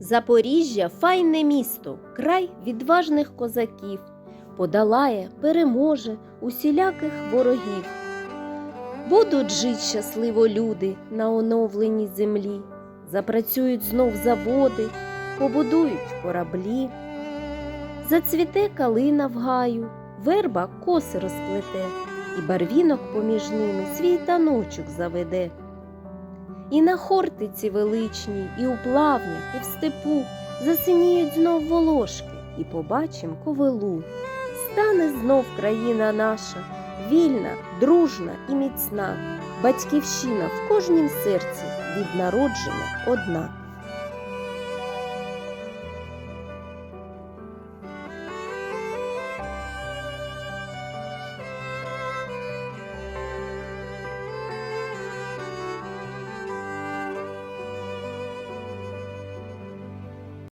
Запоріжжя файне місто, край відважних козаків, подолає, переможе усіляких ворогів. Будуть жить щасливо люди на оновленій землі, запрацюють знов заводи, побудують кораблі. Зацвіте калина в гаю, верба коси розплете, і барвінок поміж ними свій таночок заведе. І на хортиці величній, і у плавнях, і в степу засиніють знов волошки, і побачим ковилу. Стане знов країна наша, вільна, дружна і міцна, батьківщина в кожнім серці від народження одна.